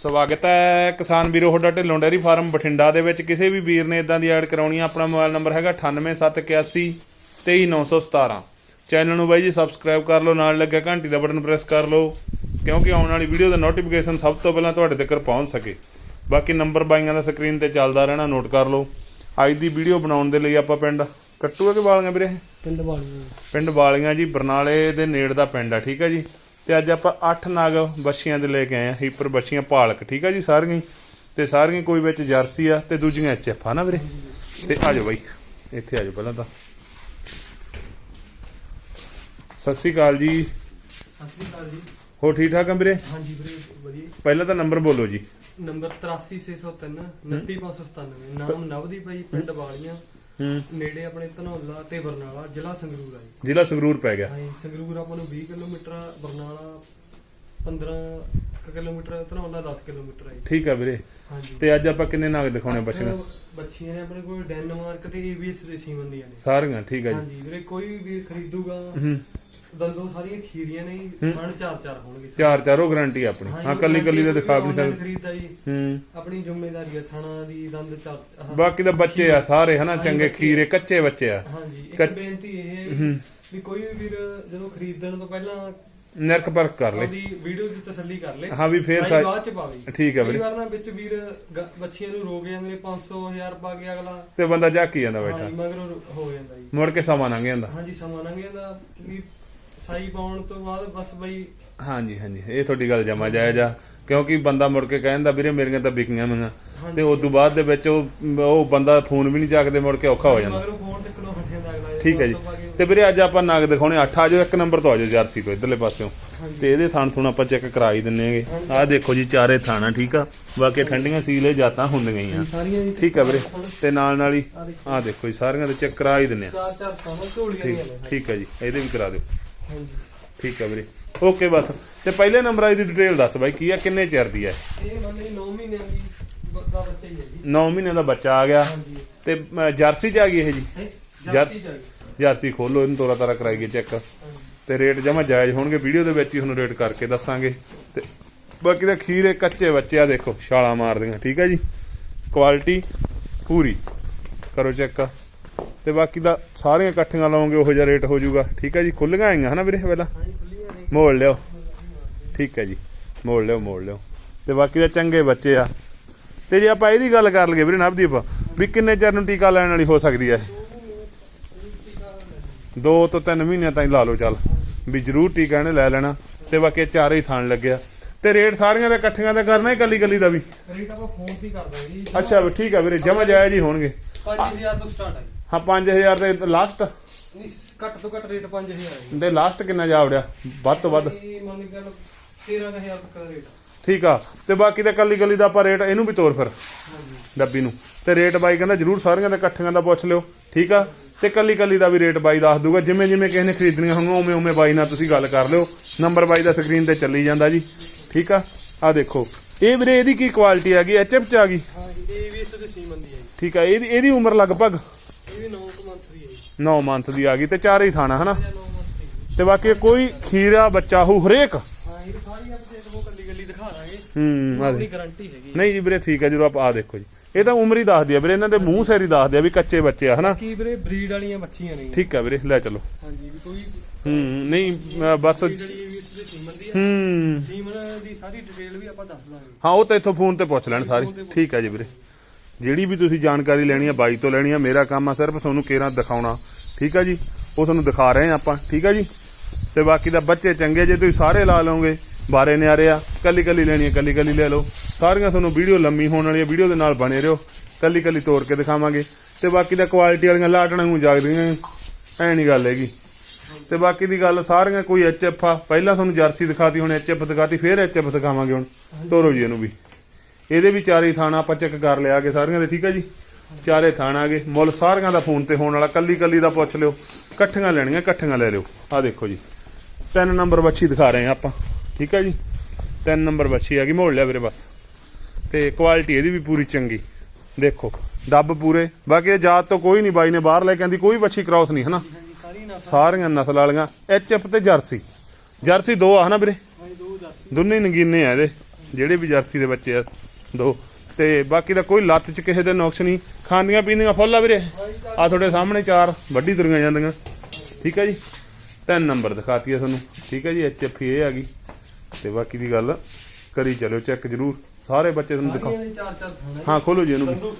ਸਵਾਗਤ ਹੈ ਕਿਸਾਨ ਵੀਰੋ ਤੁਹਾਡਾ ਢਿੱਲੋਂ ਡੈਰੀ ਫਾਰਮ ਬਠਿੰਡਾ ਦੇ ਵਿੱਚ। ਕਿਸੇ ਵੀ ਵੀਰ ਨੇ ਇਦਾਂ ਦੀ ਐਡ ਕਰਾਉਣੀ ਆ ਆਪਣਾ ਮੋਬਾਈਲ ਨੰਬਰ ਹੈਗਾ 98781 23917 ਚੈਨਲ ਨੂੰ ਬਾਈ ਜੀ ਸਬਸਕ੍ਰਾਈਬ ਕਰ ਲਓ ਨਾਲ ਲੱਗਿਆ ਘੰਟੀ ਦਾ ਬਟਨ ਪ੍ਰੈਸ ਕਰ ਲਓ ਕਿਉਂਕਿ ਆਉਣ ਵਾਲੀ ਵੀਡੀਓ ਦਾ ਨੋਟੀਫਿਕੇਸ਼ਨ ਸਭ ਤੋਂ ਪਹਿਲਾਂ ਤੁਹਾਡੇ ਤੱਕ ਪਹੁੰਚ ਸਕੇ। ਬਾਕੀ ਨੰਬਰ ਬਾਈਆਂ ਦਾ ਸਕਰੀਨ ਤੇ ਚੱਲਦਾ ਰਹਿਣਾ ਨੋਟ ਕਰ ਲਓ। ਅੱਜ ਦੀ ਵੀਡੀਓ ਬਣਾਉਣ ਦੇ ਲਈ ਆਪਾਂ ਪਿੰਡ ਕੱਟੂਆ ਕੇ ਵਾਲੀਆਂ ਵੀਰੇ? ਪਿੰਡ ਵਾਲੀ ਪਿੰਡ ਵਾਲੀਆਂ ਜੀ ਬਰਨਾਲੇ ਦੇ ਨੇੜ ਦਾ ਪਿੰਡ ਆ ਠੀਕ ਹੈ ਜੀ? ਤੇ ਅੱਜ ਆਪਾਂ 8 ਨਗ ਬੱਛੀਆਂ ਦੇ ਲੈ ਕੇ ਆਏ ਆ ਹੀਪਰ ਬੱਛੀਆਂ ਪਾਲਕ ਠੀਕ ਹੈ ਜੀ ਸਾਰੀਆਂ। ਤੇ ਸਾਰੀਆਂ ਕੋਈ ਵਿੱਚ ਜਰਸੀ ਆ ਤੇ ਦੂਜੀਆਂ ਐਚਐਫ ਆ ਨਾ ਵੀਰੇ? ਤੇ ਆ ਜਾਓ ਬਾਈ ਇੱਥੇ ਆ ਜਾਓ ਪਹਿਲਾਂ ਤਾਂ। ਸਤਿ ਸ਼੍ਰੀ ਅਕਾਲ ਜੀ। ਸਤਿ ਸ੍ਰੀ ਅਕਾਲ ਜੀ। ਹੋ ਠੀਕ ਠਾਕ ਆ ਵੀਰੇ? ਹਾਂਜੀ ਵੀਰੇ ਵਧੀਆ ਪਹਿਲਾਂ ਤਾਂ ਨੰਬਰ ਬੋਲੋ ਜੀ। ਨੰਬਰ 83603 29597 ਨਾਮ ਨਵਦੀਪ ਜੀ ਪਿੰਡ ਵਾਲੀਆਂ ਹੂੰ। ਨੇੜੇ ਆਪਣੇ ਧਨੌਲਾ ਤੇ ਬਰਨਾਲਾ ਜ਼ਿਲ੍ਹਾ ਸੰਗਰੂਰ ਹੈ ਜੀ। ਜ਼ਿਲ੍ਹਾ ਸੰਗਰੂਰ ਪੈ ਗਿਆ। ਹਾਂਜੀ ਸੰਗਰੂਰ ਆਪਾਂ ਨੂੰ 20 ਕਿਲੋਮੀਟਰ ਬਰਨਾਲਾ 15 ਕੁ ਕਿਲੋਮੀਟਰ ਧਨੌਲਾ 10 ਕਿਲੋਮੀਟਰ ਹੈ ਜੀ। ਠੀਕ ਆ ਵੀਰੇ। ਹਾਂਜੀ। ਤੇ ਅੱਜ ਆਪਾਂ ਕਿੰਨੇ ਨਗ ਦਿਖਾਉਣੇ ਬੱਛੀਆਂ ਬੱਚੀਆਂ ਨੇ? ਆਪਣੇ ਕੋਲ ਡੈਨਮਾਰਕ ਤੇ ਏਬੀਐਸ ਦੀਆਂ ਨੇ। ਸਾਰੀਆਂ ਠੀਕ ਆ ਜੀ। ਹਾਂਜੀ ਵੀਰੇ ਕੋਈ ਵੀ ਵੀਰ ਖਰੀਦੂਗਾ ਹੂੰ। ਦੰਦੋਂ ਸਾਰੀਆਂ ਖੀਰੀਆਂ ਨੇ ਜੀ, ਹੂੰ। ਚਾਰ ਚਾਰ ਹੋਣਗੇ ਚਾਰ ਚਾਰੋ ਗਾਰੰਟੀ ਆਪਣੀ। ਹਾਂ ਕੱਲੀ ਕੱਲੀ ਦਾ ਦਿਖਾ ਵੀ ਨਹੀਂ online ਸਕਦੇ। ਖਰੀਦਦਾ ਜੀ। ਹੂੰ। ਆਪਣੀ ਜ਼ਿੰਮੇਵਾਰੀ ਹੈ ਥਾਣਾ ਦੀ ਦੰਦ ਚਾਰ ਆਹ, ਬਾਕੀ ਤਾਂ ਬੱਚੇ ਆ ਸਾਰੇ ਹਨਾ ਚੰਗੇ ਖੀਰੇ ਕੱਚੇ ਬੱਚੇ ਆ। ਹਾਂਜੀ ਇੱਕ ਕੱਚ- ਬੇਨਤੀ ਇਹ ਹੈ ਹੂੰ। ਵੀ ਕੋਈ ਵੀ ਵੀਰ ਜਦੋਂ ਖਰੀਦਣ ਤੋਂ ਪਹਿਲਾਂ ਨਿਰਖ ਪਰਖ ਕਰ ਲੈ। ਉਹਦੀ ਵੀਡੀਓ ਦੀ ਤਸੱਲੀ ਕਰ ਲੇ। ਹਾਂ ਵੀ ਫੇਰ ਸਾਈ ਬਾਅਦ ਚ ਪਾਵੇ। ਠੀਕ ਹੈ ਕਈ ਵੀਰੇ। ਵਾਰ ਨਾ ਵਿੱਚ ਵੀਰ ਬੱਚੀਆਂ ਨੂੰ ਰੋਕ ਜਾਂਦੇ ਨੇ 500 1000 ਪਾ ਕੇ ਅਗਲਾ। ਤੇ ਬੰਦਾ ਝਾਕੀ ਜਾਂਦਾ ਬੈਠਾ। ਹਾਂਜੀ ਮਗਰੋਂ ਹੋ ਜਾਂਦਾ ਜੀ। ਮੁੜ ਕੇ ਸਮਾਂ ਲੰਘ ਜਾਂਦਾ। ਹਾਂਜੀ ਸਮਾਂ ਲੰਘ ਜਾਂਦਾ ਵੀ ਸਾਈ ਪਾਉਣ ਤੋਂ ਬਾਅਦ ਬਸ ਬਈ ਹਾਂਜੀ ਹਾਂਜੀ। ਇਹ ਤੁਹਾਡੀ ਗੱਲ ਜਮਾ ਜਾਇਜ਼ ਆ। ਕਿਉਂਕਿ ਬੰਦਾ ਮੁੜ ਕੇ ਕਹਿੰਦਾ ਵੀਰੇ ਮੇਰੀਆਂ ਤਾਂ ਵਿਕੀਆਂ ਮੀਆਂ ਤੇ ਉਸ ਤੋਂ ਬਾਅਦ ਦੇ ਵਿੱਚ ਉਹ ਉਹ ਬੰਦਾ ਫੋਨ ਵੀ ਨਹੀਂ ਚੱਕਦੇ ਮੁੜ ਕੇ ਔਖਾ ਹੋ ਜਾਂਦਾ। ਠੀਕ ਹੈ ਜੀ। 500 ਪਾ ਕੇ- ਤੇ ਵੀਰੇ ਅੱਜ ਆਪਾਂ ਨਗ ਦਿਖਾਉਣੇ 8 ਆ ਜਾਓ ਇੱਕ ਨੰਬਰ ਤੋਂ ਆ ਜਾਓ ਜਰਸੀ ਤੋਂ ਇਧਰਲੇ ਪਾਸਿਓਂ। ਤੇ ਇਹਦੇ ਥਣ ਥੁਣ ਆਪਾਂ ਚੈੱਕ ਕਰਾ ਹੀ ਦਿੰਨੇ ਆਂਗੇ ਆਹ ਦੇਖੋ ਜੀ ਚਾਰੇ ਥਾਣਾ ਠੀਕ ਆ? ਬਾਕੀ ਠੰਡੀਆਂ ਸੀਲੇ ਜਾਤਾਂ ਹੁੰਦੀਆਂ ਹੀ ਆ। ਠੀਕ ਆ ਵੀਰੇ? ਤੇ ਨਾਲ ਨਾਲ ਹੀ ਆਹ ਦੇਖੋ। ਜੀ ਸਾਰੀਆਂ ਦੇ ਚੈੱਕ ਕਰਾ ਹੀ ਦਿੰਨੇ ਆ। ਚਾਰ ਚਾਰ ਸਾਮਾਂ ਝੋਲੀਆਂ ਠੀਕ ਦੀਆਂ ਨੇ। ਠੀਕ ਆ ਜੀ। ਇਹਦੇ ਵੀ ਕਰਾ ਦਿਓ। ਹਾਂਜੀ। ਠੀਕ ਆ ਵੀਰੇ। ਓਕੇ ਬਸ। ਤੇ ਪਹਿਲੇ ਨੰਬਰ ਆਈ ਦੀ ਡਿਟੇਲ ਦੱਸ ਬਾਈ ਕੀ ਆ ਕਿੰਨੇ ਚਿਰ ਦੀ ਆ? ਇਹ ਮੰਨ ਲਈ 9 ਮਹੀਨਿਆਂ ਦੀ ਬ- ਦਾ ਬੱਚਾ ਹੀ ਹੈ ਜੀ। 9 ਮਹੀਨੇ ਦਾ ਬੱਚਾ ਆ ਗਿਆ। ਹਾਂਜੀ। ਤੇ ਅਮ, ਜਰਸੀ ਚ ਆ ਗਈ ਇਹ ਜੀ? ਹੈ ਜਦ- ਜਾਤੀ ਜਾਈ ਜਰਸੀ ਖੋਲੋ ਇਹਨੂੰ ਤੋਰਾ ਤਾਰਾ ਕਰਾਈਏ ਚੈੱਕ। ਤੇ ਰੇਟ ਜਮਾ ਜਾਇਜ਼ ਹੋਣਗੇ ਵੀਡੀਓ ਦੇ ਵਿੱਚ ਹੀ ਤੁਹਾਨੂੰ ਰੇਟ ਕਰਕੇ ਦੱਸਾਂਗੇ। ਤੇ ਬਾਕੀ ਦਾ ਖੀਰੇ ਕੱਚੇ ਬੱਚੇ ਆ ਦੇਖੋ ਛਾਲਾਂ ਮਾਰਦੀਆਂ। ਠੀਕ ਆ ਜੀ? ਕੁਆਲਿਟੀ ਪੂਰੀ। ਕਰੋ ਚੈੱਕ। ਤੇ ਬਾਕੀ ਦਾ ਸਾਰੀਆਂ ਇਕੱਠੀਆਂ ਲਾਉਂਗੇ ਉਹੋ ਜਿਹਾ ਰੇਟ ਹੋ ਜਾਊਗਾ ਠੀਕ ਆ ਜੀ? ਖੁੱਲੀਆਂ ਆਈਆਂ ਹਨਾ ਵੀਰੇ ਪਹਿਲਾਂ? ਨੇ। ਮੋੜ ਲਿਓ। ਠੀਕ ਹੈ ਜੀ। ਮੋੜ ਲਿਓ ਮੋੜ ਲਿਓ। ਤੇ ਬਾਕੀ ਦਾ ਚੰਗੇ ਬੱਚੇ ਆ। ਤੇ ਜੇ ਆਪਾਂ ਇਹਦੀ ਗੱਲ ਕਰ ਲਈਏ ਵੀਰੇ ਨਵਦੀਪ ਵੀ ਕਿੰਨੇ ਚਿਰ ਨੂੰ ਟੀਕਾ ਲੈਣ ਵਾਲੀ ਹੋ ਸਕਦੀ ਹੈ ਦੋ ਤੋਂ ਤਿੰਨ ਮਹੀਨਿਆਂ ਤਾਈਂ ਲਾ ਲਓ ਚੱਲ। ਵੀ ਜ਼ਰੂਰ ਟੀਕਾ ਇਹਨੇ ਲੈ ਲੈਣਾ। ਤੇ ਬਾਕੀ ਚਾਰੇ ਹੀ ਥਾਣ ਲੱਗਿਆ ਤੇ ਰੇਟ ਸਾਰੀਆਂ ਦਾ ਇਕੱਠੀਆਂ ਦਾ ਕਰਨਾ ਹੀ ਕੱਲੀ ਕੱਲੀ ਦਾ ਵੀ? ਰੇਟ ਆਪਾਂ ਫੋਨ ਤੇ ਹੀ ਕਰ ਦਾਂਗੇ ਜੀ। ਅੱਛਾ ਵੀ ਠੀਕ ਆ ਵੀਰੇ ਜਮਾ ਜਾਇਜ਼ ਹੀ ਹੋਣਗੇ। 5000 ਤੋਂ ਸਟਾਰਟ ਹੈ ਹਾਂ 5000 ਤੇ ਲਾਸਟ ਨਹੀਂ ਘੱਟ ਤੋਂ ਘੱਟ ਰੇਟ 5000 ਹੈ ਤੇ ਲਾਸਟ ਕਿੰਨਾ ਜਾ ਵੜਿਆ ਵੱਧ ਤੋਂ ਵੱਧ। ਇਹ ਮੰਨ ਕੇ ਚੱਲ 13000 ਤੱਕ ਦਾ ਰੇਟ ਠੀਕ ਆ। ਤੇ ਬਾਕੀ ਦਾ ਕੱਲੀ ਕੱਲੀ ਦਾ ਆਪਾਂ ਰੇਟ ਇਹਨੂੰ ਵੀ ਤੋਰ ਫਿਰ ਡੱਬੀ ਨੂੰ। ਤੇ ਰੇਟ ਬਾਈ ਕਹਿੰਦਾ ਜਰੂਰ ਸਾਰੀਆਂ ਦੇ ਇਕੱਠੀਆਂ ਦਾ ਪੁੱਛ ਲਿਓ ਠੀਕ ਆ? ਤੇ ਕੱਲੀ ਕੱਲੀ ਦਾ ਵੀ ਰੇਟ ਬਾਈ ਦੱਸ ਦੂਗਾ। ਜਿਵੇਂ ਜਿਵੇਂ ਕਿਸੇ ਨੇ ਖਰੀਦਣੀਆਂ ਹੋਣਗੀਆਂ ਉਵੇਂ ਉਵੇਂ ਬਾਈ ਨਾਲ ਤੁਸੀਂ ਗੱਲ ਕਰ ਲਿਓ। ਨੰਬਰ ਬਾਈ ਦਾ ਸਕਰੀਨ ਤੇ ਚੱਲੀ ਜਾਂਦਾ ਜੀ। ਠੀਕ ਆ? ਆ ਦੇਖੋ। ਇਹ ਵੀਰੇ ਇਹਦੀ ਕੀ ਕੁਆਲਿਟੀ ਆ ਗਈ ਐਚਐਫ ਚ ਆ ਗਈ? ਹਾਂ ਇਹ ਵੀ ਇਸ ਦੇ ਸੀਮਨ ਦੀ ਹੈ ਠੀਕ ਆ। ਇਹਦੀ ਇਹਦੀ ਉਮਰ ਲਗਭਗ? 9 ਮੰਥ ਦੀ ਆ ਗਈ ਤੇ ਚਾਰੇ ਹੀ ਥਾਣਾ ਹਨਾ? ਜਾਂ 9 ਮੰਥ ਦੀ ਤੇ ਬਾਕੀ ਕੋਈ ਖੀਰਾ ਬੱਚਾ ਹੋ ਹਰੇਕ? ਹਾਂ ਹੂੰ ਆ। ਦੇ ਨਹੀਂ ਜੀ ਵੀਰੇ ਠੀਕ ਆ ਜਦੋਂ ਆਪ ਆ ਦੇਖੋ ਜੀ। ਇਹ ਤਾਂ ਉਮਰ ਹੀ ਦੱਸਦੀ ਆ ਵੀਰੇ ਇਹਨਾਂ ਦੇ ਮੂੰਹ ਸੈਰੀ ਦੱਸਦੇ ਆ ਵੀ ਕੱਚੇ ਬੱਚੇ ਆ ਹਨਾ? ਕੀ ਵੀਰੇ ਬਰੀਡ ਵਾਲੀਆਂ ਬੱਚੀਆਂ ਨੇ ਠੀਕ ਆ ਵੀਰੇ ਲੈ ਚਲੋ। ਹਾਂਜੀ ਵੀ ਕੋਈ ਹੂੰ ਨਹੀਂ ਬਸ ਹੈ ਹੂੰ। ਸੀਮਨ ਦੀ ਸਾਰੀ ਡਿਟੇਲ ਵੀ ਆਪਾਂ ਦੱਸ ਦਾਂਗੇ। ਹਾਂ ਉਹ ਤਾਂ ਇੱਥੋਂ ਫੋਨ ਤੇ ਪੁੱਛ ਲੈਣ ਸਾਰੀ। ਠੀਕ ਹੈ ਜੀ ਵੀਰੇ। ਜਿਹੜੀ ਵੀ ਤੁਸੀਂ ਜਾਣਕਾਰੀ ਲੈਣੀ ਆ ਬਾਈ ਤੋਂ ਲੈਣੀ ਆ, ਮੇਰਾ ਕੰਮ ਆ ਸਿਰਫ ਤੁਹਾਨੂੰ ਕੇਰਾਂ ਦਿਖਾਉਣਾ। ਠੀਕ ਆ ਜੀ? ਉਹ ਤੁਹਾਨੂੰ ਦਿਖਾ ਰਹੇ ਆ ਆਪਾਂ। ਠੀਕ ਆ ਜੀ? ਤੇ ਬਾਕੀ ਦਾ ਬੱਚੇ ਚੰਗੇ, ਜੇ ਤੁਸੀਂ ਸਾਰੇ ਲਾ ਲਓਗੇ, ਬਾਰੇ ਨਿਆਰੇ ਆ ਕੱਲੀ ਕੱਲੀ ਲੈਣੀ ਆ ਕੱਲੀ ਕੱਲੀ ਲੈ ਲਓ। ਸਾਰੀਆਂ ਤੁਹਾਨੂੰ ਵੀਡੀਓ ਲੰਮੀ ਹੋਣ ਵਾਲੀ ਆ ਵੀਡੀਓ ਦੇ ਨਾਲ ਬਣੇ ਰਹੋ। ਕੱਲੀ ਕੱਲੀ ਤੋੜ ਕੇ ਦਿਖਾਵਾਂਗੇ। ਤੇ ਬਾਕੀ ਦਾ ਕੁਆਲਿਟੀ ਵਾਲੀਆਂ ਲਾਟਣਾ ਨੂੰ ਜਾਗਦੀਆਂ ਐ ਨਹੀਂ ਗੱਲ ਹੈਗੀ। ਤੇ ਬਾਕੀ ਦੀ ਗੱਲ, ਸਾਰੀਆਂ ਕੋਈ ਐਚਐਫ ਆ। ਪਹਿਲਾਂ ਤੁਹਾਨੂੰ ਜਰਸੀ ਦਿਖਾਤੀ, ਹੁਣ ਐਚਐਫ ਦਿਖਾਤੀ, ਫੇਰ ਐਚਐਫ ਦਿਖਾਵਾਂਗੇ ਹੁਣ। ਤੋਰੋ ਜੀ ਇਹਨੂੰ ਵੀ। ਇਹਦੇ ਵੀ ਚਾਰੇ ਥਾਣਾ ਆਪਾਂ ਚੈੱਕ ਕਰ ਲਿਆ ਕੇ ਸਾਰੀਆਂ ਦੇ ਠੀਕ ਹੈ ਜੀ? ਚਾਰੇ ਥਾਣਾ ਗਏ ਮੁੱਲ ਸਾਰੀਆਂ ਦਾ ਫੋਨ ਤੇ ਹੋਣ ਵਾਲਾ ਕੱਲੀ ਕੱਲੀ ਦਾ ਪੁੱਛ ਲਿਓ। ਇਕੱਠੀਆਂ ਲੈਣੀਆਂ ਇਕੱਠੀਆਂ ਲੈ ਲਿਓ। ਆ ਦੇਖੋ ਜੀ। ਤਿੰਨ ਨੰਬਰ ਬੱਚੀ ਦਿਖਾ ਰਹੇ ਆ ਆਪਾਂ। ਠੀਕ ਹੈ ਜੀ? ਤਿੰਨ ਨੰਬਰ ਬੱਚੀ ਆ ਗਈ ਮੋੜ ਲਿਆ ਵੀਰੇ ਬਸ। ਤੇ ਕੁਆਲਿਟੀ ਇਹਦੀ ਵੀ ਪੂਰੀ ਚੰਗੀ। ਦੇਖੋ ਡੱਬ ਪੂਰੇ। ਬਾਕੀ ਜਾਤ ਤੋਂ ਕੋਈ ਨਹੀਂ ਬਾਈ ਨੇ ਬਾਹਰ ਲੈ ਕੇ ਆਂਦੀ ਕੋਈ ਬੱਚੀ ਕ੍ਰਾਸ ਨਹੀਂ ਹਨਾ? ਸਾਰੀਆਂ ਨਸਲ ਵਾਲੀਆਂ ਐਚਐਫ ਤੇ ਜਰਸੀ। ਜਰਸੀ ਦੋ ਆ ਹਨਾ ਵੀਰੇ? ਹਾਂਜੀ ਦੋ ਜਰਸੀ। ਦੋਨੇ ਨਗੀਨੇ ਆ ਇਹਦੇ। ਜਿਹੜੇ ਵੀ ਜਰਸੀ ਦੇ ਬੱਚੇ ਆ। ਦੋ। ਤੇ ਬਾਕੀ ਦਾ ਕੋਈ ਲੱਤ ਚ ਕਿਸੇ ਦੇ ਨੁਕਸ ਨਹੀਂ। ਖਾਂਦੀਆਂ ਪੀਂਦੀਆਂ ਫੁੱਲ ਆ ਵੀਰੇ। ਆ ਤੁਹਾਡੇ ਸਾਹਮਣੇ ਚਾਰ ਵੱਡੀ ਤੁਰੀਆਂ ਜਾਂਦੀਆਂ। ਠੀਕ ਹੈ ਜੀ? ਤਿੰਨ ਨੰਬਰ ਦਿਖਾਤੀ ਆ ਤੁਹਾਨੂੰ। ਠੀਕ ਹੈ ਜੀ? ਐਚ ਐਫ ਇਹ ਆ ਗਈ। ਤੇ ਬਾਕੀ ਦੀ ਗੱਲ ਕਰੀ ਚਲਿਓ ਚੈੱਕ ਜ਼ਰੂਰ। ਸਾਰੇ ਬੱਚੇ ਤੁਹਾਨੂੰ ਦਿਖਾਓ ਹਾਂ ਖੋਲੋ ਜੀ ਇਹਨੂੰ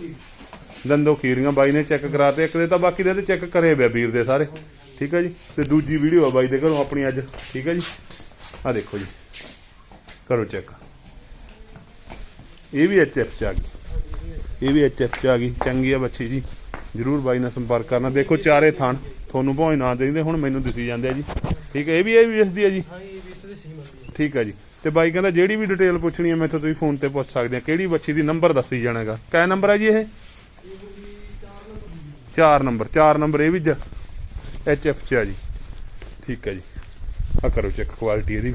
ਦੰਦੋ ਖੀਰੀਆਂ ਬਾਈ ਨੇ ਚੈੱਕ ਕਰਾਤੇ। ਇੱਕ ਦੇ ਤਾਂ ਬਾਕੀ ਦੇ ਤੇ ਚੈੱਕ ਕਰੇ ਪਿਆ ਵੀਰ ਦੇ ਸਾਰੇ। ਠੀਕ ਹੈ ਜੀ? ਤੇ ਦੂਜੀ ਵੀਡੀਓ ਆ ਬਾਈ ਦੇ ਘਰੋਂ ਆਪਣੀ ਅੱਜ। ਠੀਕ ਹੈ ਜੀ? ਆ ਦੇਖੋ ਜੀ। ਕਰੋ ਚੈੱਕ ਇਹ ਵੀ ਐਚਐਫ ਚ ਆ ਗਈ। ਇਹ ਵੀ ਐਚਐਫ ਚ ਆ ਗਈ। ਚੰਗੀ ਆ ਬੱਚੀ ਜੀ। ਜਰੂਰ ਬਾਈ ਨਾਲ ਸੰਪਰਕ ਕਰਨਾ। ਦੇਖੋ ਚਾਰੇ ਥਾਣ। ਤੁਹਾਨੂੰ ਭਾਵੇਂ ਨਾ ਦੇਖਦੇ ਹੁਣ ਮੈਨੂੰ ਦਿਸੀ ਜਾਂਦੇ ਆ ਜੀ। ਠੀਕ ਹੈ ਇਹ ਵੀ ਇਹ ਵੀ ਇਸ ਦੀ ਆ ਜੀ? ਹਾਂ ਮੰਨਦੀ ਠੀਕ ਹੈ ਜੀ। ਤੇ ਬਾਈ ਕਹਿੰਦਾ ਜਿਹੜੀ ਵੀ ਡਿਟੇਲ ਪੁੱਛਣੀ ਹੈ ਮੈਥੋਂ ਤੁਸੀਂ ਫੋਨ ਤੇ ਪੁੱਛ ਸਕਦੇ ਆ। ਕਿਹੜੀ ਬੱਚੀ ਦੀ ਨੰਬਰ ਦੱਸੀ ਜਾਣਾਗਾ? ਕਿਆ ਨੰਬਰ ਹੈ ਜੀ ਇਹ? 4 ਨੰਬਰ। 4 ਨੰਬਰ ਇਹ ਵੀ ਐਚ ਐਫ ਚ ਆ ਜੀ। ਠੀਕ ਹੈ ਜੀ। ਆ ਕਰੋ ਚੈੱਕ ਕੁਆਲਿਟੀ ਇਹਦੀ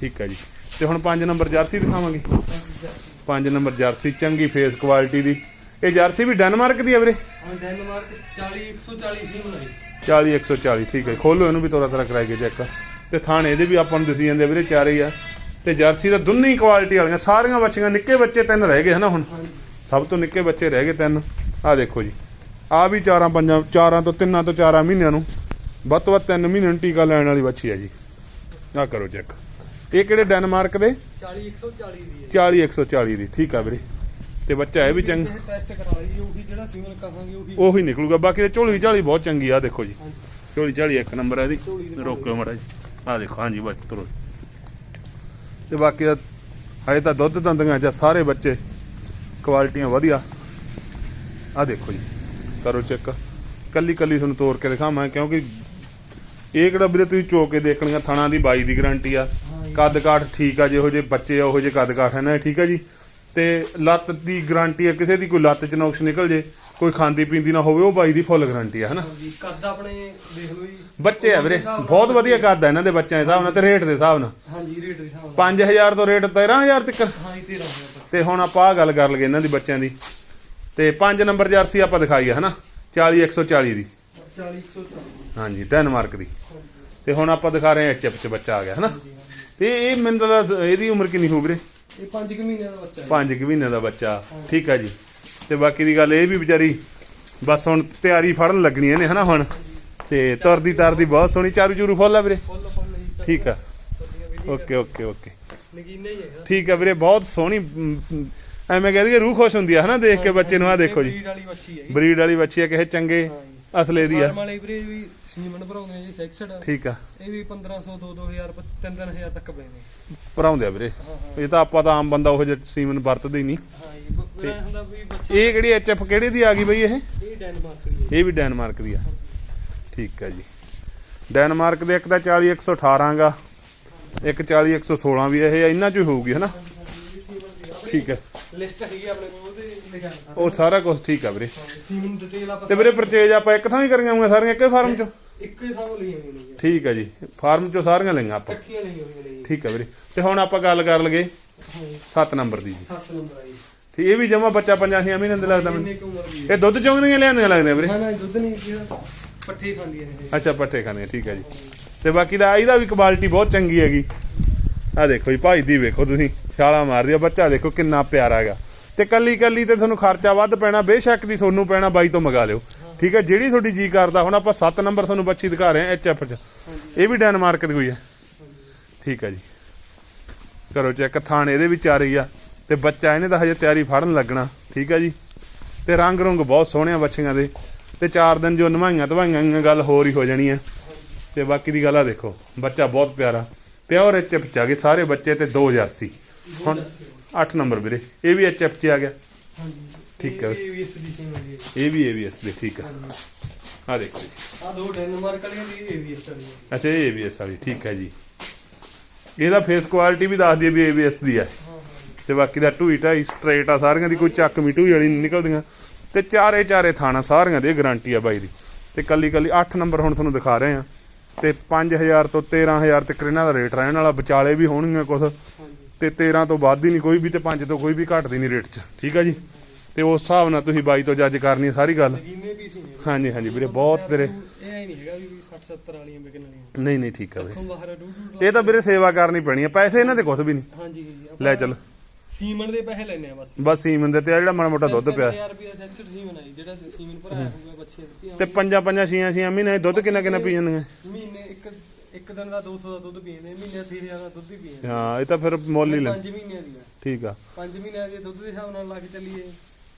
ਠੀਕ ਹੈ ਜੀ। ਤੇ ਹੁਣ 5 ਨੰਬਰ ਜਰਸੀ ਦਿਖਾਵਾਂਗੇ। 5 ਨੰਬਰ ਜਰਸੀ ਚੰਗੀ ਫੇਸ ਕੁਆਲਿਟੀ ਦੀ। ਇਹ ਜਰਸੀ ਵੀ ਡੈਨਮਾਰਕ ਦੀ ਆ ਵੀਰੇ? ਹਾਂ ਡੈਨਮਾਰਕ 40 140 ਸੀ ਬਣਾਈ 40 140 ਠੀਕ ਹੈ ਖੋਲੋ ਇਹਨੂੰ ਵੀ ਤੋਰਾ ਤੋਰਾ ਕਰਾਈ ਕੇ ਚੈੱਕ ਤੇ ਥਾਣੇ ਇਹਦੇ ਵੀ ਆਪਾਂ ਨੂੰ ਦਿਸੀ ਜਾਂਦੇ ਵੀਰੇ ਚਾਰੇ ਹੀ ਆ। ਤੇ ਜਰਸੀ ਦਾ ਦੋਨੀ ਕੁਆਲਿਟੀ ਵਾਲੀਆਂ ਸਾਰੀਆਂ ਬੱਚੀਆਂ ਨਿੱਕੇ ਬੱਚੇ ਤਿੰਨ ਰਹਿ ਗਏ ਹਨਾ ਹੁਣ? ਸਭ ਤੋਂ ਨਿੱਕੇ ਬੱਚੇ ਰਹਿ ਗਏ ਤਿੰਨ। ਆ ਦੇਖੋ ਜੀ। ਆ ਵੀ ਚਾਰਾਂ ਪੰਜਾਂ ਚਾਰਾਂ ਤੋਂ ਤਿੰਨਾਂ ਤੋਂ ਚਾਰਾਂ ਮਹੀਨਿਆਂ ਨੂੰ। ਵੱਧ ਤੋਂ ਵੱਧ ਤਿੰਨ ਮਹੀਨਿਆਂ ਨੂੰ ਟੀਕਾ ਲੈਣ ਵਾਲੀ ਬੱਚੀ ਹੈ ਜੀ। ਆ ਕਰੋ ਚੈੱਕ ਇਹ ਕਿਹੜੇ ਡੈਨਮਾਰਕ ਦੇ? 40 140 ਦੀ ਹੈ। 40 140 ਦੀ ਠੀਕ ਆ ਵੀਰੇ। ਤੇ ਬੱਚਾ ਇਹ ਵੀ ਚੰਗ ਟੈਸਟ ਕਰਾ ਲਈ ਉਹੀ ਜਿਹੜਾ ਸਿਵਲ ਕਹਾਂਗੇ ਉਹੀ ਉਹੀ ਨਿਕਲੂਗਾ। ਬਾਕੀ ਤੇ ਝੋਲੀ ਝਾਲੀ ਬਹੁਤ ਚੰਗੀ ਆ ਦੇਖੋ ਜੀ। ਝੋਲੀ ਝਾਲੀ ਇੱਕ ਨੰਬਰ ਹੈ ਇਹਦੀ। ਰੋਕਿਓ ਮੜਾ ਜੀ ਆ ਦੇਖੋ ਹਾਂਜੀ ਬਸ ਤੁਰੋ। ਤੇ ਬਾਕੀ ਦਾ ਹਜੇ ਤਾਂ ਦੁੱਧ ਦੰਦੀਆਂ ਚ ਆ ਸਾਰੇ ਬੱਚੇ ਕੁਆਲਿਟੀਆਂ ਵਧੀਆ। ਆ ਦੇਖੋ ਜੀ ਕਰੋ ਚੈੱਕ। ਕੱਲੀ ਕੱਲੀ ਤੁਹਾਨੂੰ ਤੋੜ ਕੇ ਦਿਖਾਵਾਂ ਕਿਉਂਕਿ ਇਹ ਕਿਹੜਾ ਵੀਰੇ ਤੁਸੀਂ ਚੋ ਕੇ ਦੇਖਣੀਆਂ ਥਣਾ ਦੀ ਬਾਈ ਦੀ ਗਾਰੰਟੀ ਆ। ਜੀ। ਕੱਦ ਕਾਠ ਠੀਕ ਆ ਜਿਹੋ ਜਿਹੇ ਬੱਚੇ ਆ ਉਹੋ ਜਿਹੇ ਕੱਦ ਕਾਠ ਹੈ ਨਾ ਠੀਕ ਆ ਜੀ? ਤੇ ਲੱਤ ਦੀ ਗਾਰੰਟੀ ਆ ਕਿਸੇ ਦੀ ਕੋਈ ਲੱਤ ਚ ਨੁਕਸ ਨਿਕਲ ਜੇ ਕੋਈ ਖਾਂਦੀ ਪੀਂਦੀ ਨਾ ਹੋਵੇ ਉਹ ਬਾਈ ਦੀ ਫੁੱਲ ਗਾਰੰਟੀ ਆ ਹਨਾ? ਕੱਦ ਆਪਣੇ ਦੇਖ ਲਓ ਜੀ। ਬੱਚੇ ਆ ਵੀਰੇ ਬਹੁਤ ਵਧੀਆ ਕੱਦ ਆ ਇਹਨਾਂ ਦੇ ਬੱਚਿਆਂ ਦੇ ਹਿਸਾਬ ਨਾਲ ਤੇ ਰੇਟ ਦੇ ਹਿਸਾਬ ਨਾਲ। ਹਾਂਜੀ ਰੇਟ ਦੇ ਹਿਸਾਬ ਨਾਲ। 5000 ਤੋਂ ਰੇਟ 13000 ਤੱਕ। ਹਾਂ ਜੀ 13 ਹਜ਼ਾਰ ਤੇ ਹੁਣ ਆਪਾਂ ਆ ਗੱਲ ਕਰ ਲਈਏ ਇਹਨਾਂ ਦੀ ਬੱਚਿਆਂ ਦੀ। ਤੇ 5 ਨੰਬਰ ਜਰਸੀ ਆਪਾਂ ਦਿਖਾਈ ਆ ਹਨਾ? 40 140 ਦੀ। ਤੱਕ 40 140 ਹਾਂਜੀ ਡੈਨਮਾਰਕ ਦੀ। ਤੇ ਹੁਣ ਆਪਾਂ ਦਿਖਾ ਰਹੇ ਹਾਂ ਐਚਐਫ ਚ ਬੱਚਾ ਆ ਗਿਆ ਹਨਾ? ਤੇ ਇਹ ਮੈਨੂੰ ਲੱਗਦਾ ਇਹਦੀ ਉਮਰ ਕਿੰਨੀ ਹੋਊ ਵੀਰੇ? ਇਹ 5 ਕਿ ਮਹੀਨਿਆਂ ਦਾ ਬੱਚਾ ਹੈ। 5 ਕੁ ਮਹੀਨੇ ਦਾ ਬੱਚਾ ਠੀਕ ਆ ਜੀ। ਤੇ ਬਾਕੀ ਦੀ ਗੱਲ ਇਹ ਵੀ ਵਿਚਾਰੀ ਬਸ ਹੁਣ ਤਿਆਰੀ ਫੜਨ ਲੱਗਣੀ ਇਹਨੇ ਹਨਾ ਹੁਣ? ਤੇ ਤੁਰਦੀ ਤਰਦੀ ਬਹੁਤ ਸੋਹਣੀ ਚਾਰੂ ਚੂਰੂ ਫੁੱਲ ਆ ਵੀਰੇ? ਫੁੱਲ ਫੁੱਲ ਜੀ ਠੀਕ ਆ। Okay okay okay okay. ਨਗੀਨਾ ਹੀ ਹੈਗਾ ਠੀਕ ਆ ਵੀਰੇ ਬਹੁਤ ਸੋਹਣੀ ਐਵੇਂ ਕਹਿ ਦਈਏ ਰੂਹ ਖੁਸ਼ ਹੁੰਦੀ ਆ ਹਨਾ ਦੇਖ ਕੇ ਬੱਚੇ ਨੂੰ ਆ ਦੇਖੋ ਜੀ। ਬਰੀਡ ਵਾਲੀ ਬੱਚੀ ਹੈ ਬਰੀਡ ਵਾਲੀ ਬੱਚੀ ਆ ਕਿਸੇ ਚੰਗੇ ਅਸਲੇ ਦੀ ਆ ਫਾਰਮ ਵਾਲੇ ਵੀਰੇ ਵੀ ਸੀਮਨ ਭਰਾਉਂਦੇ ਆ ਜੀ ਸੈਕਸਡ ਠੀਕ ਆ। ਇਹ ਵੀ 1500 2 2000 3000 ਤੱਕ ਪੈਂਦੇ ਭਰਾਉਂਦੇ ਆ ਵੀਰੇ। ਇਹ ਤਾਂ ਆਪਾਂ ਤਾਂ ਆਮ ਬੰਦਾ ਉਹ ਜਿਹਾ ਸੀਮਨ ਵਰਤਦੇ ਹੀ ਨਹੀਂ। ਹਾਂ ਜੀ ਮੇਰਾ ਹੁੰਦਾ ਵੀ ਬੱਚੇ ਇਹ ਕਿਹੜੀ ਐਚਐਫ ਕਿਹੜੇ ਦੀ ਆ ਗਈ ਬਈ ਇਹ? ਇਹ ਡੈਨਮਾਰਕ ਦੀ ਹੈ। ਇਹ ਵੀ ਡੈਨਮਾਰਕ ਦੀ ਆ। ਠੀਕ ਆ ਜੀ। ਡੈਨਮਾਰਕ ਦੇ ਇੱਕ ਤਾਂ 40 118 ਗਾ। ਇੱਕ 40 116 ਵੀ ਇਹ ਇਹਨਾਂ ਚ ਹੀ ਹੋਊਗੀ ਹਨਾ? ਠੀਕ ਹੈ ਲਿਸਟ ਹੈਗੀ ਆਪਣੇ ਕੋਲ ਉਹਦੇ ਲਿਖਿਆ ਹੋਇਆ। ਉਹ ਸਾਰਾ ਕੁਝ ਠੀਕ ਆ ਵੀਰੇ। ਸੀਮਨ ਡਿਟੇਲ ਆਪਾਂ ਤੇ ਵੀਰੇ ਪਰਚੇਜ ਆਪਾਂ ਇੱਕ ਥਾਂ ਹੀ ਕਰੀਆਂ ਹੋਈਆਂ ਸਾਰੀਆਂ ਇੱਕੇ ਫਾਰਮ ਚੋਂ? ਇੱਕੋ ਹੀ ਥਾਂ ਤੋਂ ਲਈਆਂ ਹੋਈਆਂ ਨੇ ਜੀ। ਠੀਕ ਆ ਜੀ ਫਾਰਮ ਚੋਂ ਸਾਰੀਆਂ ਲਈਆਂ ਆਪਾਂ। ਇਕੱਠੀਆਂ ਲਈਆਂ ਹੋਈਆਂ ਨੇ ਜੀ। ਠੀਕ ਆ ਵੀਰੇ। ਤੇ ਹੁਣ ਆਪਾਂ ਗੱਲ ਕਰ ਲਗੇ ਹਾਂ ਜੀ। 7 ਨੰਬਰ ਦੀ ਜੀ। 7 ਨੰਬਰ ਆ ਜੀ। ਤੇ ਇਹ ਵੀ ਜਮਾ ਬੱਚਾ 5 ਮਹੀਨੇ ਦਾ ਲੱਗਦਾ ਮੈਨੂੰ। ਇਹ ਦੁੱਧ ਚੋਂਗਦੀਆਂ ਲਿਆਂਦੀਆਂ ਲੱਗਦੀਆਂ ਵੀਰੇ? ਨਾ ਨਾ ਦੁੱਧ ਨਹੀਂ ਪੱਠੇ ਖਾਂਦੀਆਂ ਨੇ ਅੱਛਾ ਪੱਠੇ ਖਾਣੇ ਆ, ਠੀਕ ਹੈ ਜੀ। ਤੇ ਬਾਕੀ ਦਾ ਇਹਦਾ ਵੀ ਕੁਆਲਿਟੀ ਬਹੁਤ ਚੰਗੀ ਹੈਗੀ। ਆ ਦੇਖੋ ਜੀ ਭਾਈ ਦੀ ਵੇਖੋ ਤੁਸੀਂ। ਛਾਲਾ ਮਾਰਦੀ ਆ। ਬੱਚਾ ਦੇਖੋ ਕਿੰਨਾ ਪਿਆਰਾ ਹੈਗਾ। ਤੇ ਕੱਲੀ ਕੱਲੀ ਤੇ ਤੁਹਾਨੂੰ ਖਰਚਾ ਵੱਧ ਪੈਣਾ ਬੇਸ਼ੱਕ ਦੀ ਤੁਹਾਨੂੰ ਪੈਣਾ ਬਾਈ ਤੋਂ ਮੰਗਾ ਲਿਓ। ਠੀਕ ਹੈ ਜਿਹੜੀ ਤੁਹਾਡੀ ਜੀ ਕਰਦਾ ਹੁਣ ਆਪਾਂ 7 ਨੰਬਰ ਤੁਹਾਨੂੰ ਬੱਚੀ ਦਿਖਾ ਰਹੇ ਹਾਂ ਐਚਐਫ ਚ। ਇਹ ਵੀ ਡੈਨਮਾਰਕ ਦੀ ਹੋਈ ਹੈ। ਠੀਕ ਹੈ ਜੀ। ਕਰੋ ਚੈੱਕ ਥਾਣ ਇਹਦੇ ਵੀ ਚਾਰੇ ਆ। ਤੇ ਬੱਚਾ ਇਹਨੇ ਤਾਂ ਹਜੇ ਤਿਆਰੀ ਫੜਨ ਲੱਗਣਾ। ਠੀਕ ਹੈ ਜੀ। ਤੇ ਰੰਗ ਰੁੰਗ ਬਹੁਤ ਸੋਹਣਿਆ ਬੱਚੀਆਂ ਦੇ। ਤੇ 4 ਦਿਨ ਜੋ ਨਵਾਈਆਂ ਧਵਾਈਆਂ ਗੀਆਂ ਗੱਲ ਹੋਰ ਹੀ ਹੋ ਜਾਣੀ ਆ। ਤੇ ਬਾਕੀ ਦੀ ਗੱਲ ਆ ਦੇਖੋ ਬੱਚਾ ਬਹੁਤ ਪਿਆਰਾ। ਪਿਓਰ ਐਚਐਫ ਚ ਆ ਗਏ ਸਾਰੇ ਬੱਚੇ ਤੇ ਦੋ ਜਰਸੀ। ਹੁਣ 8 ਨੰਬਰ ਵੀਰੇ ਇਹ ਵੀ ਐਚਐਫ ਚ ਆ ਗਿਆ। ਹਾਂਜੀ ਠੀਕ ਹੈ। ਇਹ ਵੀ ਇਸ ਦੀ ਸੀਮਨ ਦੀ ਹੈ ਇਹ ਵੀ ਏਬੀਐਸ ਦੇ ਠੀਕ ਆ ਆ ਦੇਖੋ ਜੀ। ਆ ਦੋ ਡੈਨਮਾਰਕ ਵਾਲੀਆਂ ਦੀ ਇਸ ਵਾਲੀ ਹੈ ਅੱਛਾ ਇਹ ਏਬੀਐਸ ਵਾਲੀ ਠੀਕ ਹੈ ਜੀ। ਇਹਦਾ ਫੇਸ ਕੁਆਲਿਟੀ ਵੀ ਦੱਸ ਦਈਏ ਵੀ ਏਬੀਐਸ ਦੀ ਹਾਂ। ਹਾਂ ਤੇ ਬਾਕੀ ਦਾ ਢੂਈ ਢਾਈ ਸਟ੍ਰੇਟ ਆ ਸਾਰੀਆਂ ਦੀ ਕੋਈ ਚੱਕ ਮਿਟੂਈ ਵਾਲੀ ਨਹੀਂ ਨਿਕਲਦੀਆਂ। ਤੇ ਚਾਰੇ ਚਾਰੇ ਥਾਣਾ ਸਾਰੀਆਂ ਦੀ ਗਾਰੰਟੀ ਆ ਬਾਈ ਦੀ। ਤੇ ਕੱਲੀ ਕੱਲੀ 8 ਨੰਬਰ ਹੁਣ ਤੁਹਾਨੂੰ ਦਿਖਾ ਰਹੇ ਆ ਤੇ 5000 ਤੋਂ 13000 ਤੱਕ ਇਹਨਾਂ ਦਾ ਰੇਟ ਰਹਿਣ ਵਾਲਾ ਵਿਚਾਲੇ ਵੀ ਹੋਣਗੀਆਂ ਕੁਝ ਤੇ 13 ਤੋਂ ਵੱਧ ਹੀ ਨਹੀਂ ਕੋਈ ਵੀ ਤੇ 5 ਤੋਂ ਕੋਈ ਵੀ ਘਟਦੀ ਨਹੀਂ ਰੇਟ 'ਚ। ਠੀਕ ਆ ਜੀ? ਤੇ ਉਸ ਹਿਸਾਬ ਨਾਲ ਤੁਸੀਂ ਬਾਈ ਤੋਂ ਜੱਜ ਕਰਨੀ ਸਾਰੀ ਗੱਲ। ਹਾਂਜੀ ਹਾਂਜੀ ਵੀਰੇ ਬਹੁਤ ਤੇਰੇ। ਨਹੀਂ ਹੈਗਾ ਵੀ 60 60 ਵਾਲੀਆਂ ਵਿਕਣ ਵਾਲੀਆਂ। ਨਹੀਂ ਨਹੀਂ ਠੀਕ ਆ ਵੀਰੇ। ਇਹ ਤਾਂ ਵੀਰੇ ਸੇਵਾ ਕਰਨੀ ਪੈਣੀ ਆ ਪੈਸੇ ਇਹਨਾਂ ਦੇ ਕੁਝ ਵੀ ਨਹੀਂ। ਹਾਂਜੀ ਲੈ ਚੱਲ। ਸੀਮਨ ਦੇ ਪੈਸੇ ਲੈਣੇ ਆ ਬਸ। ਬਸ ਸੀਮਨ ਦੇ ਤੇ ਆ ਜਿਹੜਾ ਮਾੜਾ ਮੋਟਾ ਦੁੱਧ ਪਿਆ। 1000 ਰੁਪਏ ਸੈਕਸਟ ਸੀਮਨ ਆਈ ਜਿਹੜਾ ਸੀਮਨ ਭਰਾਇਆ ਹੋਊਗਾ ਬੱਚੇ ਤੇ ਪੰਜਾਂ ਪੰਜਾਂ ਛੀਆਂ ਛੀਆਂ ਮਹੀਨੇ ਦੁੱਧ ਕਿੰਨਾ ਕਿੰਨਾ ਪੀ ਜਾਂਦੀਆਂ ਮਹੀਨੇ ਇੱਕ ਇੱਕ ਦਿਨ ਦਾ 200 ਦਾ ਦੁੱਧ ਪੀਂਦੇ ਮਹੀਨੇ 6000 ਦਾ ਦੁੱਧ ਹੀ ਪੀਂਦੇ। ਹਾਂ ਇਹ ਤਾਂ ਫਿਰ ਮੁੱਲ ਹੀ ਲੈ। 5 ਮਹੀਨਿਆਂ ਦੀ ਆ ਠੀਕ ਆ। 5 ਮਹੀਨਿਆਂ ਦੇ ਦੁੱਧ ਦੇ ਹਿਸਾਬ ਨਾਲ ਲਾ ਕੇ ਚੱਲੀਏ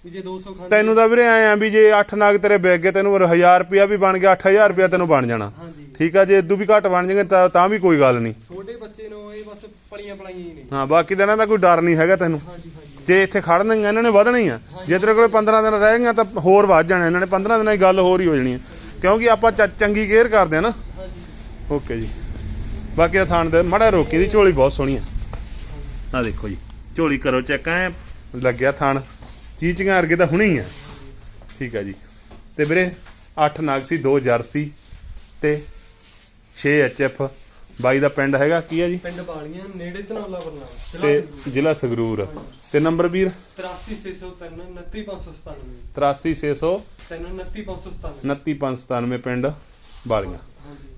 ਵੀ ਜੇ 200 ਖਾਂਦੇ ਤੈਨੂੰ ਤਾਂ ਵੀਰੇ ਆਏ ਆ ਵੀ ਜੇ 8 ਨਾਗ ਤੇਰੇ ਵਿਕ ਗਏ ਤੈਨੂੰ 1000 ਰੁਪਿਆ ਵੀ ਬਣ ਗਿਆ 8000 ਰੁਪਿਆ ਤੈਨੂੰ ਬਣ ਜਾਣਾ। ਹਾਂਜੀ। ਠੀਕ ਆ ਜੇ ਇਦੋਂ ਵੀ ਘੱਟ ਬਣ ਜਾਣਗੇ ਤਾਂ ਤਾਂ ਵੀ ਕੋਈ ਗੱਲ ਨਹੀਂ। ਛੋਟੇ ਬੱਚੇ ਨੂੰ ਇਹ ਬਸ ਪਲੀਆਂ ਪਲਾਈਆਂ ਹੀ ਨੇ। ਹਾਂ ਬਾਕੀ ਤਾਂ ਇਹਨਾਂ ਦਾ ਕੋਈ ਡਰ ਨਹੀਂ ਹੈਗਾ ਤੈਨੂੰ। ਹਾਂਜੀ ਹਾਂਜੀ। ਜੇ ਇੱਥੇ ਖੜਨਗੀਆਂ ਇਹਨਾਂ ਨੇ ਵਧਣਾ ਹੀ ਆ। ਜੇ ਤੇਰੇ ਕੋਲੇ 15 ਦਿਨ ਰਹਿ ਗਈਆਂ ਤਾਂ ਹੋਰ ਵੱਧ ਜਾਣਾ ਇਹਨਾਂ ਨੇ 15 ਦਿਨਾਂ ਦੀ ਗੱਲ ਹੋਰ ਹੀ ਹੋ ਜਾਣੀ ਕਿਉਂਕਿ ਆਪਾਂ ਚੰਗੀ ਕੇਅਰ ਕਰਦੇ ਆ ਨਾ। ਓਕੇ ਜੀ। ਬਾਕੀ ਤਾਂ ਥਾਣ ਦੇ ਮੜਾ ਰੋਕੀ ਦੀ ਝੋਲੀ ਬਹੁਤ ਸੋਹਣੀ ਆ। ਆ ਦੇਖੋ ਜੀ ਝੋਲੀ ਕਰੋ ਚੈੱਕ ਐ ਲੱਗਿਆ ਥਾਣ। ਚੀਚੀਆਂ ਵਰਗੇ ਤਾਂ ਹੁਣੇ ਹੀ ਆ। ਠੀਕ ਆ ਜੀ। ਤੇ ਵੀਰੇ 8 ਨਾਗ ਸੀ 2 ਜਰਸੀ ਤੇ 6 ਐਚਐਫ। ਬਾਈ ਦਾ ਪਿੰਡ ਹੈਗਾ ਕੀ ਆ ਜੀ? ਪਿੰਡ ਬਾਲੀਆਂ ਨੇੜੇ ਧਨੌਲਾ ਬਰਨਾਲਾ ਤੇ ਜ਼ਿਲ੍ਹਾ ਸੰਗਰੂਰ। ਤੇ ਨੰਬਰ ਵੀਰ? 83603 29597 83600 39597 29597 ਪਿੰਡ ਬਾਲੀਆਂ।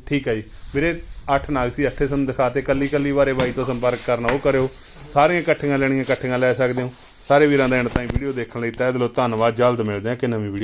ਠੀਕ ਹੈ ਜੀ। ਵੀਰੇ 8 ਨਾਗ ਸੀ 8 ਤੁਹਾਨੂੰ ਦਿਖਾਤੇ ਕੱਲੀ ਕੱਲੀ ਬਾਰੇ ਬਾਈ ਤੋਂ ਸੰਪਰਕ ਕਰਨਾ, ਉਹ ਕਰਿਓ। ਸਾਰੀਆਂ ਇਕੱਠੀਆਂ ਲੈਣੀਆਂ, ਇਕੱਠੀਆਂ ਲੈ ਸਕਦੇ ਹੋ। ਸਾਰੇ ਵੀਰਾਂ ਦਾ ਐਂਡ ਤਾਈਂ ਵੀਡੀਓ ਦੇਖਣ ਲਈ ਤਹਿ ਦਿਲੋਂ ਧੰਨਵਾਦ। ਜਲਦ ਮਿਲਦੇ ਹਾਂ ਕਿ ਨਵੀਂ ਵੀਡੀਓ